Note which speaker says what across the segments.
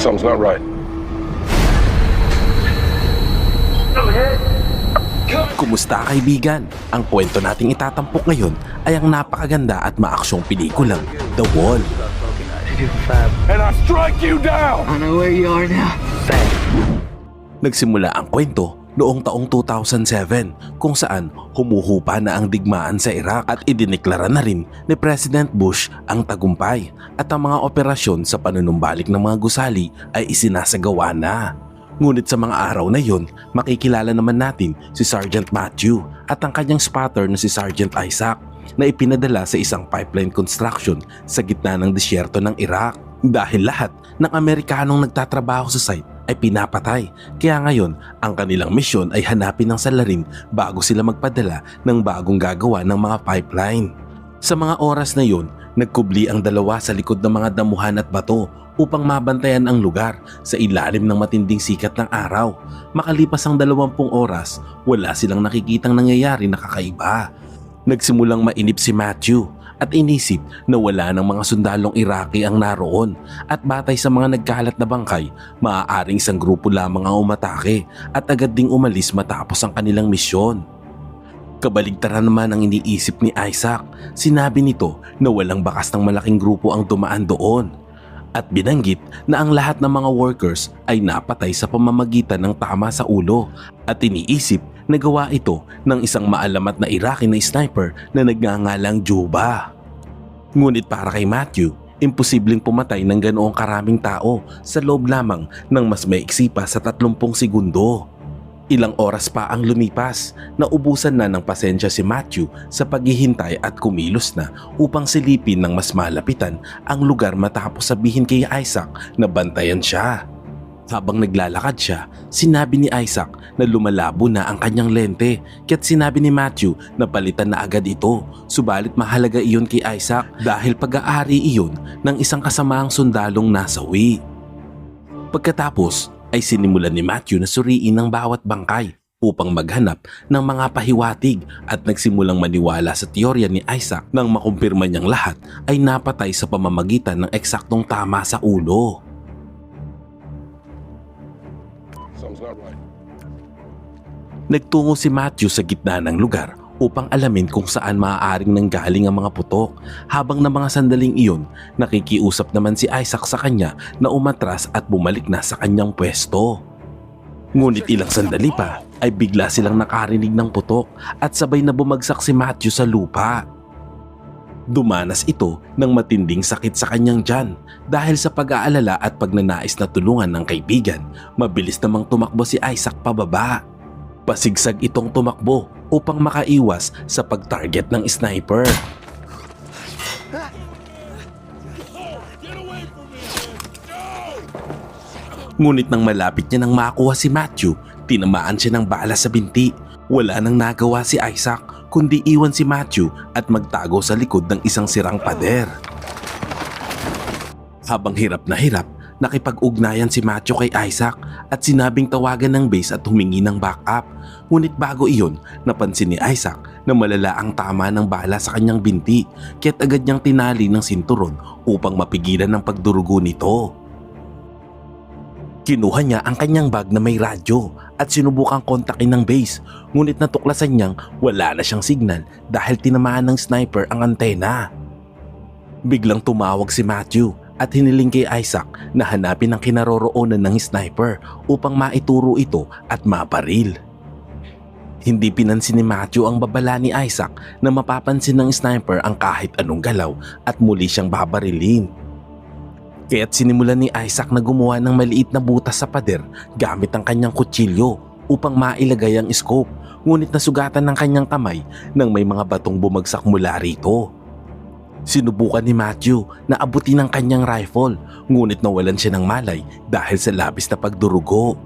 Speaker 1: Something's not right.
Speaker 2: Kumusta kaibigan? Ang kwento nating itatampok ngayon ay ang napakaganda at maaksyong pelikulang The Wall.
Speaker 1: And I strike you down!
Speaker 3: I know where you are now.
Speaker 2: Nagsimula ang kwento noong taong 2007 kung saan humuhupa na ang digmaan sa Iraq at idineklara na rin ni President Bush ang tagumpay at ang mga operasyon sa panunumbalik ng mga gusali ay isinasagawa na. Ngunit sa mga araw na yon, makikilala naman natin si Sergeant Matthew at ang kanyang spotter na si Sergeant Isaac na ipinadala sa isang pipeline construction sa gitna ng disyerto ng Iraq. Dahil lahat ng Amerikanong nagtatrabaho sa site ay pinapatay. Kaya ngayon, ang kanilang misyon ay hanapin ng salarin bago sila magpadala ng bagong gagawa ng mga pipeline. Sa mga oras na yun, nagkubli ang dalawa sa likod ng mga damuhan at bato upang mabantayan ang lugar sa ilalim ng matinding sikat ng araw. Makalipas ang 20 oras, wala silang nakikitang nangyayari na kakaiba. Nagsimulang mainip si Matthew at inisip na wala ng mga sundalong Iraqi ang naroon at batay sa mga nagkalat na bangkay, maaaring isang grupo lamang ang umatake at agad ding umalis matapos ang kanilang misyon. Kabaligtaran naman ang iniisip ni Isaac. Sinabi nito na walang bakas ng malaking grupo ang dumaan doon. At binanggit na ang lahat ng mga workers ay napatay sa pamamagitan ng tama sa ulo at iniisip na gawa ito ng isang maalamat na Iraqi na sniper na nagngangalang Juba. Ngunit para kay Matthew, imposibleng pumatay ng ganoong karaming tao sa loob lamang ng mas maiksi pa sa 30 segundo. Ilang oras pa ang lumipas, naubusan na ng pasensya si Matthew sa paghihintay at kumilos na upang silipin ng mas malapitan ang lugar matapos sabihin kay Isaac na bantayan siya. Habang naglalakad siya, sinabi ni Isaac na lumalabo na ang kanyang lente kaya't sinabi ni Matthew na palitan na agad ito. Subalit mahalaga iyon kay Isaac dahil pag-aari iyon ng isang kasamaang sundalong nasawi. Pagkatapos ay sinimulan ni Matthew na suriin ang bawat bangkay upang maghanap ng mga pahiwatig at nagsimulang maniwala sa teorya ni Isaac nang makumpirma niyang lahat ay napatay sa pamamagitan ng eksaktong tama sa ulo. Nagtungo si Matthew sa gitna ng lugar upang alamin kung saan maaaring nanggaling ang mga putok. Habang na mga sandaling iyon, nakikiusap naman si Isaac sa kanya na umatras at bumalik na sa kanyang pwesto. Ngunit ilang sandali pa ay bigla silang nakarinig ng putok at sabay na bumagsak si Matthew sa lupa. Dumanas ito ng matinding sakit sa kanyang tiyan dahil sa pag-aalala at pagnanais na tulungan ng kaibigan, mabilis namang tumakbo si Isaac pababa. Pasigsag itong tumakbo upang makaiwas sa pag-target ng sniper. Ngunit nang malapit niya nang makuha si Matthew, tinamaan siya ng bala sa binti. Wala nang nagawa si Isaac kundi iwan si Matthew at magtago sa likod ng isang sirang pader. Habang hirap na hirap, nakipag-ugnayan si Matthew kay Isaac at sinabing tawagan ng base at humingi ng backup. Ngunit bago iyon, napansin ni Isaac na malala ang tama ng bala sa kanyang binti kaya't agad niyang tinali ng sinturon upang mapigilan ng pagdurugo nito. Kinuha niya ang kanyang bag na may radyo at sinubukang kontakin ng base ngunit natuklasan niyang wala na siyang signal dahil tinamaan ng sniper ang antena. Biglang tumawag si Matthew at hiniling kay Isaac na hanapin ang kinaroroonan ng sniper upang maituro ito at maparil. Hindi pinansin ni Matthew ang babala ni Isaac na mapapansin ng sniper ang kahit anong galaw at muli siyang babarilin. Kaya't sinimulan ni Isaac na gumawa ng maliit na butas sa pader gamit ang kanyang kutsilyo upang mailagay ang scope ngunit nasugatan ng kanyang kamay nang may mga batong bumagsak mula rito. Sinubukan ni Matthew na abutin ang kanyang rifle ngunit nawalan siya ng malay dahil sa labis na pagdurugo.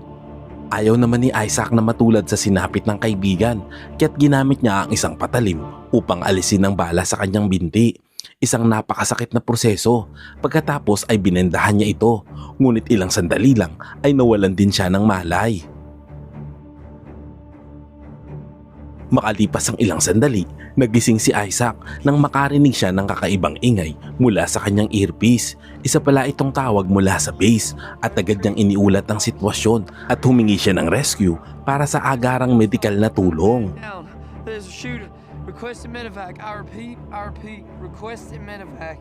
Speaker 2: Ayaw naman ni Isaac na matulad sa sinapit ng kaibigan kaya't ginamit niya ang isang patalim upang alisin ang bala sa kanyang binti. Isang napakasakit na proseso. Pagkatapos ay binendahan niya ito ngunit ilang sandali lang ay nawalan din siya ng malay. Makalipas ang ilang sandali, nagising si Isaac nang makarinig siya ng kakaibang ingay mula sa kanyang earpiece. Isa pala itong tawag mula sa base at agad niyang iniulat ang sitwasyon at humingi siya ng rescue para sa agarang medikal na tulong.
Speaker 3: There's. Requesting medevac. I repeat, I repeat. Requesting medevac.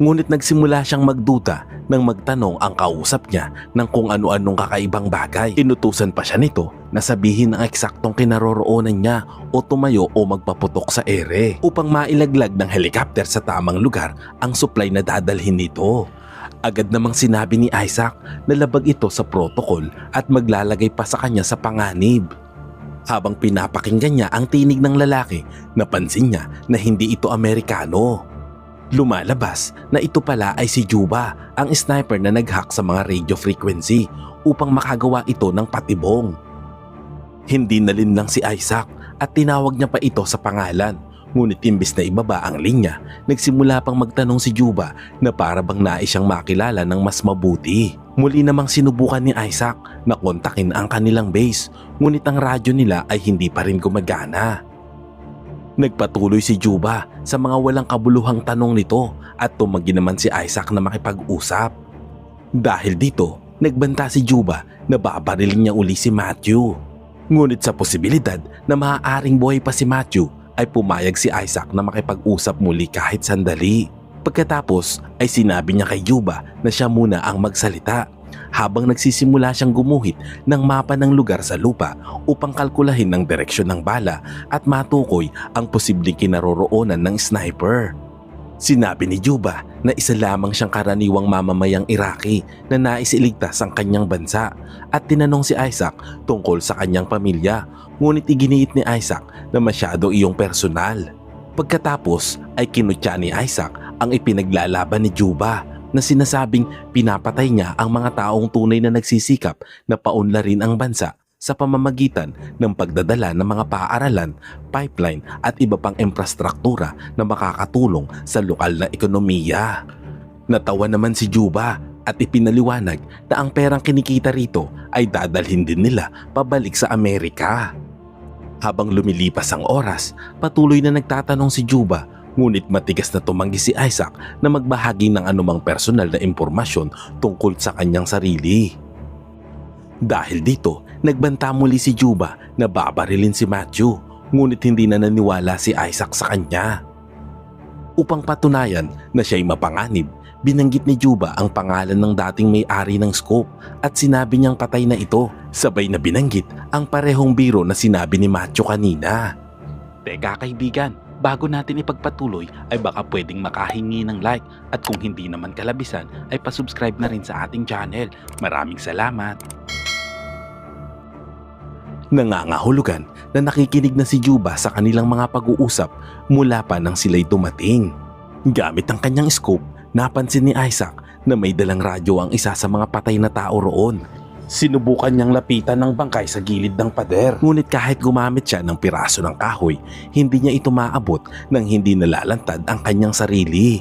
Speaker 2: Ngunit nagsimula siyang magduda nang magtanong ang kausap niya ng kung ano-anong kakaibang bagay. Inutusan pa siya nito na sabihin ang eksaktong kinaroroonan niya o tumayo o magpaputok sa ere upang mailaglag ng helicopter sa tamang lugar ang supply na dadalhin nito. Agad namang sinabi ni Isaac na labag ito sa protocol at maglalagay pa sa kanya sa panganib. Habang pinapakinggan niya ang tinig ng lalaki, napansin niya na hindi ito Amerikano. Lumalabas na ito pala ay si Juba, ang sniper na nag-hack sa mga radio frequency upang makagawa ito ng patibong. Hindi nalinlang si Isaac at tinawag niya pa ito sa pangalan. Ngunit imbis na ibaba ang linya, nagsimula pang magtanong si Juba na para bang nais siyang makilala ng mas mabuti. Muli namang sinubukan ni Isaac na kontakin ang kanilang base, ngunit ang radyo nila ay hindi pa rin gumagana. Nagpatuloy si Juba sa mga walang kabuluhang tanong nito at tumagi naman si Isaac na makipag-usap. Dahil dito, nagbanta si Juba na babarilin niya uli si Matthew. Ngunit sa posibilidad na maaaring buhay pa si Matthew ay pumayag si Isaac na makipag-usap muli kahit sandali. Pagkatapos ay sinabi niya kay Juba na siya muna ang magsalita habang nagsisimula siyang gumuhit ng mapa ng lugar sa lupa upang kalkulahin ng direksyon ng bala at matukoy ang posibleng kinaroroonan ng sniper. Sinabi ni Juba na isa lamang siyang karaniwang mamamayang Iraqi na nais iligtas ang kanyang bansa at tinanong si Isaac tungkol sa kanyang pamilya ngunit iginiit ni Isaac na masyado iyong personal. Pagkatapos ay kinutya ni Isaac ang ipinaglalaban ni Juba na sinasabing pinapatay niya ang mga taong tunay na nagsisikap na paunlarin ang bansa sa pamamagitan ng pagdadala ng mga paaralan, pipeline at iba pang infrastruktura na makakatulong sa lokal na ekonomiya. Natawa naman si Juba at ipinaliwanag na ang perang kinikita rito ay dadalhin din nila pabalik sa Amerika. Habang lumilipas ang oras, patuloy na nagtatanong si Juba ngunit matigas na tumanggi si Isaac na magbahagi ng anumang personal na impormasyon tungkol sa kanyang sarili. Dahil dito, nagbanta muli si Juba na babarilin si Matthew ngunit hindi na naniwala si Isaac sa kanya. Upang patunayan na siya'y mapanganib, binanggit ni Juba ang pangalan ng dating may-ari ng scope at sinabi niyang patay na ito. Sabay na binanggit ang parehong biro na sinabi ni Matthew kanina. Teka kaibigan, bago natin ipagpatuloy ay baka pwedeng makahingi ng like at kung hindi naman kalabisan ay pasubscribe na rin sa ating channel. Maraming salamat! Nangangahulugan na nakikinig na si Juba sa kanilang mga pag-uusap mula pa nang sila'y dumating. Gamit ang kanyang scope, napansin ni Isaac na may dalang radyo ang isa sa mga patay na tao roon. Sinubukan niyang lapitan ng bangkay sa gilid ng pader. Ngunit kahit gumamit siya ng piraso ng kahoy, hindi niya ito maabot nang hindi nalalantad ang kanyang sarili.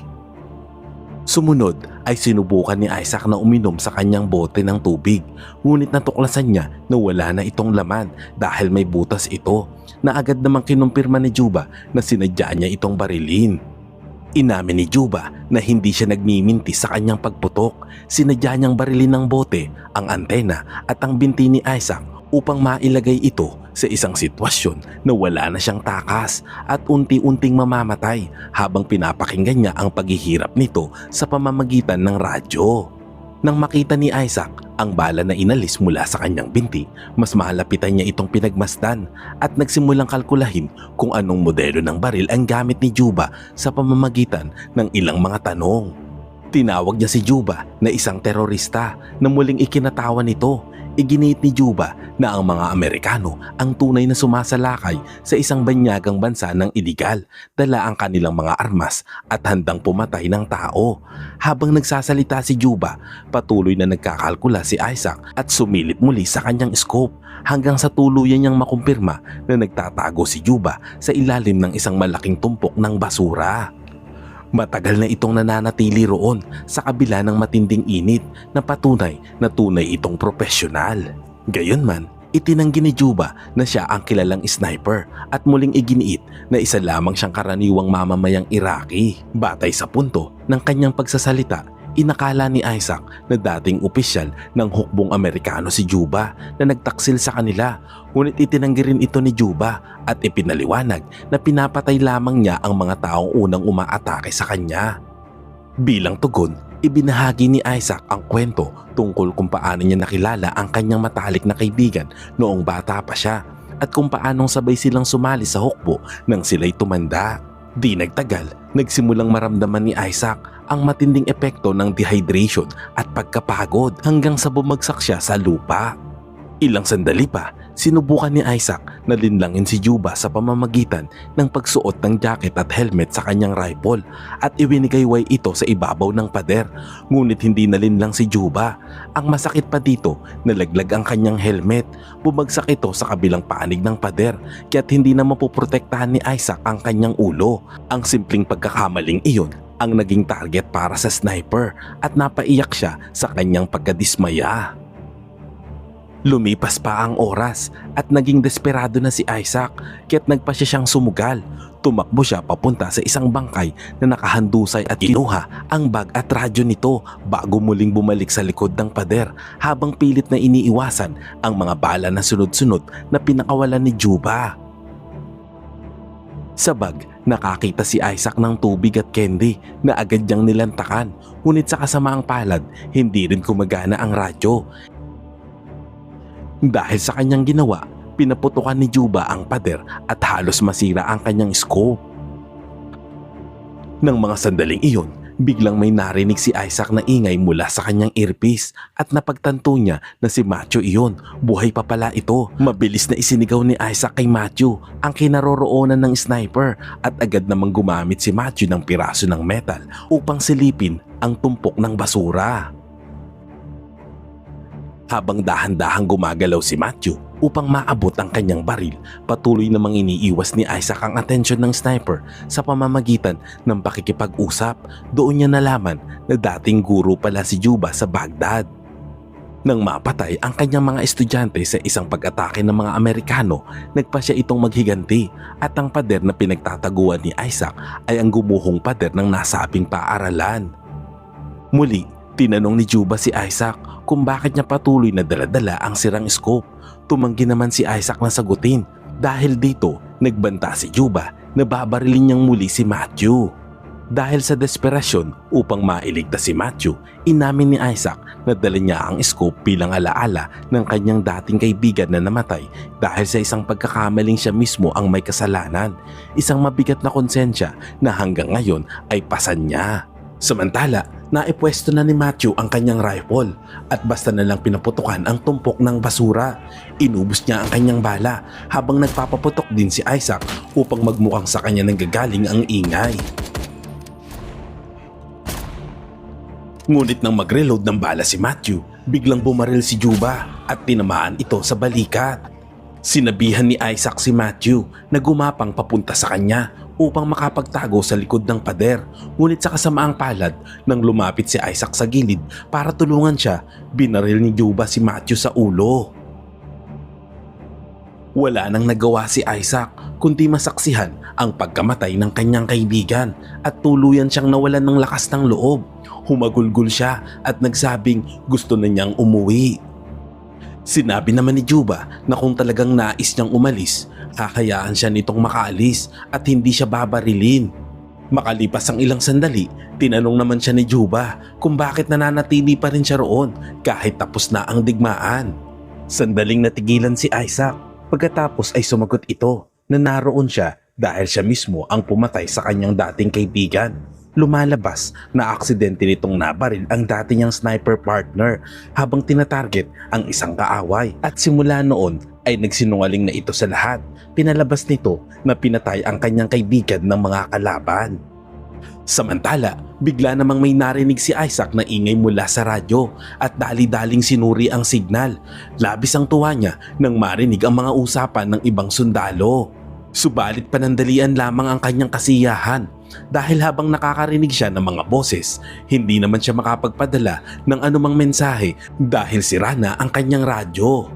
Speaker 2: Sumunod ay sinubukan ni Isaac na uminom sa kanyang bote ng tubig ngunit natuklasan niya na wala na itong laman dahil may butas ito na agad namang kinumpirma ni Juba na sinadya niya itong barilin. Inamin ni Juba na hindi siya nagmiminti sa kanyang pagputok. Sinadya niyang barilin ng bote, ang antena at ang binti ni Isaac upang mailagay ito sa isang sitwasyon na wala na siyang takas at unti-unting mamamatay habang pinapakinggan niya ang paghihirap nito sa pamamagitan ng radyo. Nang makita ni Isaac ang bala na inalis mula sa kanyang binti, mas mahalapitan niya itong pinagmasdan at nagsimulang kalkulahin kung anong modelo ng baril ang gamit ni Juba sa pamamagitan ng ilang mga tanong. Tinawag niya si Juba na isang terorista na muling ikinatawa nito. Iginiit ni Juba na ang mga Amerikano ang tunay na sumasalakay sa isang banyagang bansa ng iligal, dala ang kanilang mga armas at handang pumatay ng tao. Habang nagsasalita si Juba, patuloy na nagkakalkula si Isaac at sumilip muli sa kanyang scope hanggang sa tuluyan niyang makumpirma na nagtatago si Juba sa ilalim ng isang malaking tumpok ng basura. Matagal na itong nananatili roon sa kabila ng matinding init na patunay na tunay itong profesional. Gayunman, Itinanggi ni Juba na siya ang kilalang sniper at muling iginiit na isa lamang siyang karaniwang mamamayang Iraqi. Batay sa punto ng kanyang pagsasalita, inakala ni Isaac na dating opisyal ng hukbong Amerikano si Juba na nagtaksil sa kanila. Ngunit itinanggi rin ito ni Juba at ipinaliwanag na pinapatay lamang niya ang mga taong unang umaatake sa kanya. Bilang tugon, ibinahagi ni Isaac ang kwento tungkol kung paano niya nakilala ang kanyang matalik na kaibigan noong bata pa siya at kung paanong sabay silang sumali sa hukbo nang sila'y tumanda. Di nagtagal, nagsimulang maramdaman ni Isaac ang matinding epekto ng dehydration at pagkapagod hanggang sa bumagsak siya sa lupa. Ilang sandali pa, sinubukan ni Isaac na linlangin si Juba sa pamamagitan ng pagsuot ng jacket at helmet sa kanyang rifle at iwinigayway ito sa ibabaw ng pader. Ngunit hindi na linlang si Juba. Ang masakit pa dito, nalaglag ang kanyang helmet. Bumagsak ito sa kabilang panig ng pader kaya't hindi na mapoprotektahan ni Isaac ang kanyang ulo. Ang simpleng pagkakamaling iyon ang naging target para sa sniper at napaiyak siya sa kanyang pagkadismaya. Lumipas pa ang oras at naging desperado na si Isaac kaya't nagpa siya siyang sumugal. Tumakbo siya papunta sa isang bangkay na nakahandusay at kinuha ang bag at radyo nito bago muling bumalik sa likod ng pader habang pilit na iniiwasan ang mga bala na sunod-sunod na pinakawalan ni Juba. Sa bag, nakakita si Isaac ng tubig at candy na agad niyang nilantakan. Ngunit sa kasamaang palad, hindi rin kumagana ang radyo. Dahil sa kanyang ginawa, pinaputukan ni Juba ang pader at halos masira ang kanyang scope. Nang mga sandaling iyon, biglang may narinig si Isaac na ingay mula sa kanyang earpiece at napagtanto niya na si Matthew iyon. Buhay pa pala ito. Mabilis na isinigaw ni Isaac kay Matthew ang kinaroroonan ng sniper at agad namang gumamit si Matthew ng piraso ng metal upang silipin ang tumpok ng basura. Habang dahan-dahang gumagalaw si Matthew upang maabot ang kanyang baril, patuloy namang iniiwas ni Isaac ang atensyon ng sniper sa pamamagitan ng pakikipag-usap. Doon niya nalaman na dating guro pala si Juba sa Baghdad. Nang mapatay ang kanyang mga estudyante sa isang pag-atake ng mga Amerikano, nagpa siya itong maghiganti at ang pader na pinagtataguan ni Isaac ay ang gumuhong pader ng nasabing paaralan. Muli, tinanong ni Juba si Isaac kung bakit niya patuloy na daladala ang sirang scope. Tumanggi naman si Isaac na sagutin dahil dito nagbanta si Juba na babarilin niyang muli si Matthew. Dahil sa desperasyon upang mailigtas si Matthew, inamin ni Isaac na dala niya ang scope bilang alaala ng kanyang dating kaibigan na namatay dahil sa isang pagkakamaling siya mismo ang may kasalanan. Isang mabigat na konsensya na hanggang ngayon ay pasan niya. Samantala, naipwesto na ni Matthew ang kanyang rifle at basta na lang pinaputukan ang tumpok ng basura. Inubos niya ang kanyang bala habang nagpapaputok din si Isaac upang magmukhang sa kanya nanggagaling ang ingay. Ngunit nang mag-reload ng bala si Matthew, biglang bumaril si Juba at tinamaan ito sa balikat. Sinabihan ni Isaac si Matthew na gumapang papunta sa kanya upang makapagtago sa likod ng pader. Ngunit sa kasamaang palad, nang lumapit si Isaac sa gilid para tulungan siya, binaril ni Juba si Matthew sa ulo. Wala nang nagawa si Isaac kundi masaksihan ang pagkamatay ng kanyang kaibigan at tuluyan siyang nawalan ng lakas ng loob. Humagulgol siya at nagsabing gusto na niyang umuwi. Sinabi naman ni Juba na kung talagang nais niyang umalis, kakayaan siya nitong makaalis at hindi siya babarilin. Makalipas ang ilang sandali, tinanong naman siya ni Juba kung bakit nananatili pa rin siya roon kahit tapos na ang digmaan. Sandaling natigilan si Isaac pagkatapos ay sumagot ito na naroon siya dahil siya mismo ang pumatay sa kanyang dating kaibigan. Lumalabas na aksidente nitong nabaril ang dati niyang sniper partner habang tinatarget ang isang kaaway at simula noon ay nagsinungaling na ito sa lahat. Pinalabas nito na pinatay ang kanyang kaibigan ng mga kalaban. Samantala, bigla namang may narinig si Isaac na ingay mula sa radyo at dali-daling sinuri ang signal. Labis ang tuwa niya nang marinig ang mga usapan ng ibang sundalo. Subalit panandalian lamang ang kanyang kasiyahan dahil habang nakakarinig siya ng mga boses, hindi naman siya makapagpadala ng anumang mensahe dahil sira na ang kanyang radyo.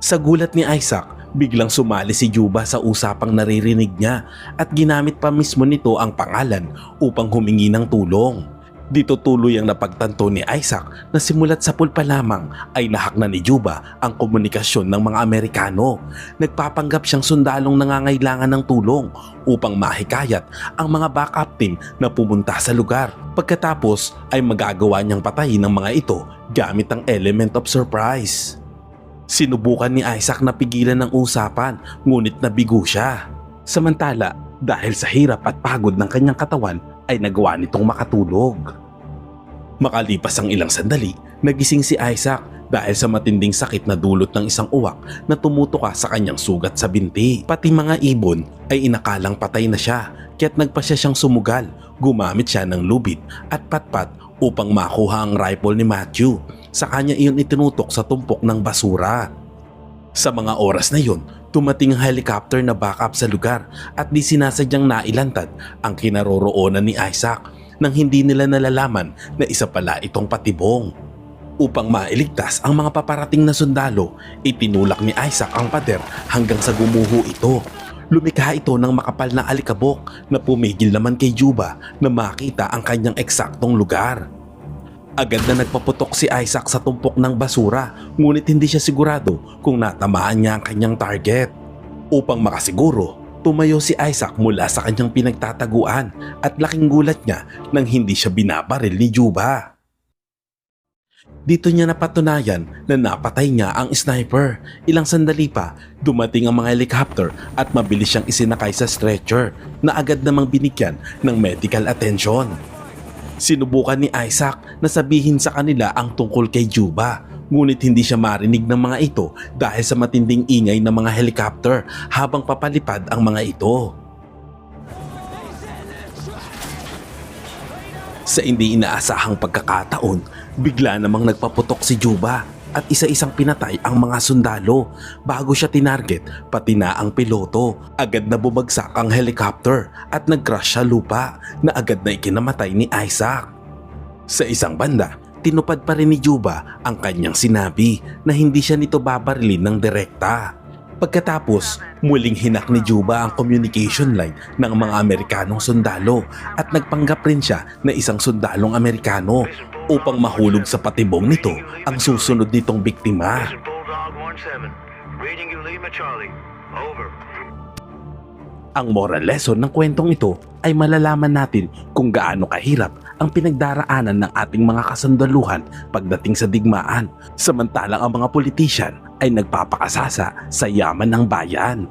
Speaker 2: Sa gulat ni Isaac, biglang sumali si Juba sa usapang naririnig niya at ginamit pa mismo nito ang pangalan upang humingi ng tulong. Dito tuloy ang napagtanto ni Isaac na simulat sa pulpa lamang ay nahak na ni Juba ang komunikasyon ng mga Amerikano. Nagpapanggap siyang sundalong nangangailangan ng tulong upang mahikayat ang mga backup team na pumunta sa lugar. Pagkatapos ay magagawa niyang patayin ng mga ito gamit ang element of surprise. Sinubukan ni Isaac na pigilan ng usapan ngunit nabigo siya. Samantala, dahil sa hirap at pagod ng kanyang katawan ay nagawa nitong makatulog. Makalipas ang ilang sandali, nagising si Isaac dahil sa matinding sakit na dulot ng isang uwak na tumutuka sa kanyang sugat sa binti. Pati mga ibon ay inakalang patay na siya kaya't nagpa siya siyang sumugal. Gumamit siya ng lubid at patpat upang makuha ang rifle ni Matthew. Sa kanya iyon itinutok sa tumpok ng basura. Sa mga oras na yun, tumating helicopter na backup sa lugar at di sinasadyang nailantad ang kinaroroonan ni Isaac nang hindi nila nalalaman na isa pala itong patibong. Upang mailigtas ang mga paparating na sundalo, itinulak ni Isaac ang pader hanggang sa gumuho ito. Lumikha ito ng makapal na alikabok na pumigil naman kay Juba na makita ang kanyang eksaktong lugar. Agad na nagpaputok si Isaac sa tumpok ng basura ngunit hindi siya sigurado kung natamaan niya ang kanyang target. Upang makasiguro, tumayo si Isaac mula sa kanyang pinagtataguan at laking gulat niya nang hindi siya binabaril ni Juba. Dito niya napatunayan na napatay niya ang sniper. Ilang sandali pa, dumating ang mga helicopter at mabilis siyang isinakay sa stretcher na agad namang binigyan ng medical attention. Sinubukan ni Isaac na sabihin sa kanila ang tungkol kay Juba ngunit hindi siya marinig ng mga ito dahil sa matinding ingay ng mga helicopter habang papalipad ang mga ito. Sa hindi inaasahang pagkakataon, bigla namang nagpaputok si Juba at isa-isang pinatay ang mga sundalo. Bago siya tinarget, pati na ang piloto. Agad na bumagsak ang helicopter at nag-crash sa lupa na agad na ikinamatay ni Isaac. Sa isang banda, tinupad pa rin ni Juba ang kanyang sinabi na hindi siya nito babarilin ng direkta. Pagkatapos, muling hinak ni Juba ang communication line ng mga Amerikanong sundalo at nagpanggap rin siya na isang sundalong Amerikano upang mahulog sa patibong nito ang susunod nitong biktima.
Speaker 4: This is Bulldog 17. Reading you Lima Charlie. Over.
Speaker 2: Ang moral lesson ng kwentong ito ay malalaman natin kung gaano kahirap ang pinagdaraanan ng ating mga kasandaluhan pagdating sa digmaan, samantalang ang mga politician ay nagpapakasasa sa yaman ng bayan.